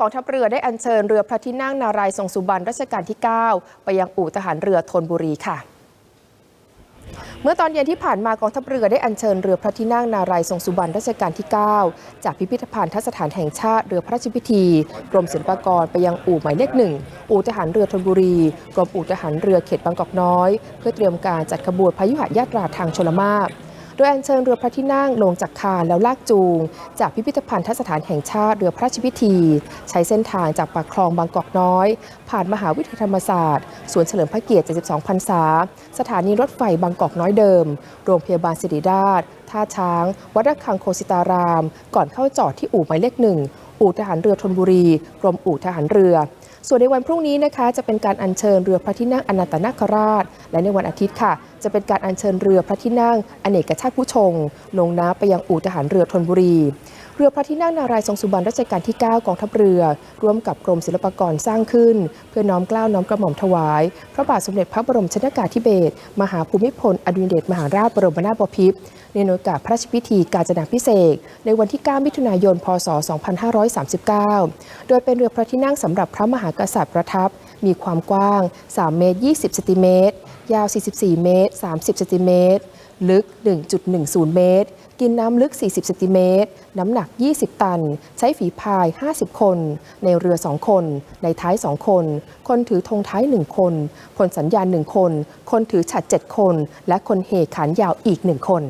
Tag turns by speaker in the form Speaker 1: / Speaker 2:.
Speaker 1: กองทัพเรือได้อัญเชิญเรือพระที่นั่งนารายณ์ทรงสุบรรณรัชกาลที่ 9 ไปยังอู่ทหารเรือธนบุรีค่ะ เมื่อตอนเย็นที่ผ่านมากองทัพเรือได้อัญเชิญเรือพระที่นั่งนารายณ์ทรงสุบรรณรัชกาลที่ 9 จากพิพิธภัณฑ์ทัศถานแห่งชาติเรือพระราชพิธี กรมศิลปากรไปยังอู่หมายเลขหนึ่งอู่ทหารเรือธนบุรี กรมอู่ทหารเรือเขตบางกอกน้อย เพื่อเตรียมการจัดขบวนพายุหยาตราทางชลมารโดยอัญเชิญเรือพระที่นั่งลงจากคานแล้วลากจูง จากพิพิธภัณฑ์ทัศถานแห่งชาติเรือพระราชพิธี ใช้เส้นทางจากปากคลองบางกอกน้อย ผ่านมหาวิทยาลัยธรรมศาสตร์สวนเฉลิมพระเกียรติ 72 พรรษา สถานีรถไฟบางกอกน้อยเดิม โรงพยาบาลศิริราช ท่าช้าง วัดระฆังโคสิตาราม ก่อนเข้าจอดที่อู่หมายเลขหนึ่ง อู่ทหารเรือธนบุรีกรมอู่ทหารเรือ ส่วนในวันพรุ่งนี้นะคะ จะเป็นการอัญเชิญเรือพระที่นั่งอนันตนาคราช และในวันอาทิตย์ค่ะ จะเป็นการอัญเชิญเรือพระที่นั่งอเนกชาติผู้ชง ลงน้ำไปยังอู่ทหารเรือธนบุรี เรือพระที่นั่งนารายทรงสุบรรณรัชกาลที่ 9 กองทัพเรือ ร่วมกับกรมศิลปากรสร้างขึ้น เพื่อน้อมเกล้าน้อมกระหม่อมถวาย พระบาทสมเด็จพระบรมชนกาธิเบศรมหาภูมิพลอดุลยเดชมหาราชบรมนาถบพิตรในโอกาสพระราชพิธีการจนาพิเศษในวันที่ 9 มิถุนายน พศ 2539 โดยเป็นเรือพระที่นั่งสำหรับพระมหากษัตริย์ประทับ มีความกว้าง 3 เมตร 20ซนติเมตร ยาว 44 เมตร 30ซนติเมตร ลึก 1.10 เมตร กินน้ำลึก 40ซนติเมตร น้ำหนัก 20 ตัน ใช้ฝีพาย 50 คน ในเรือ 2 คน ในท้าย 2 คน คนถือธงท้าย 1 คน คนสัญญาณ 1 คน คนถือฉัด 7 คน และคนเหขานยาวอีก 1 คน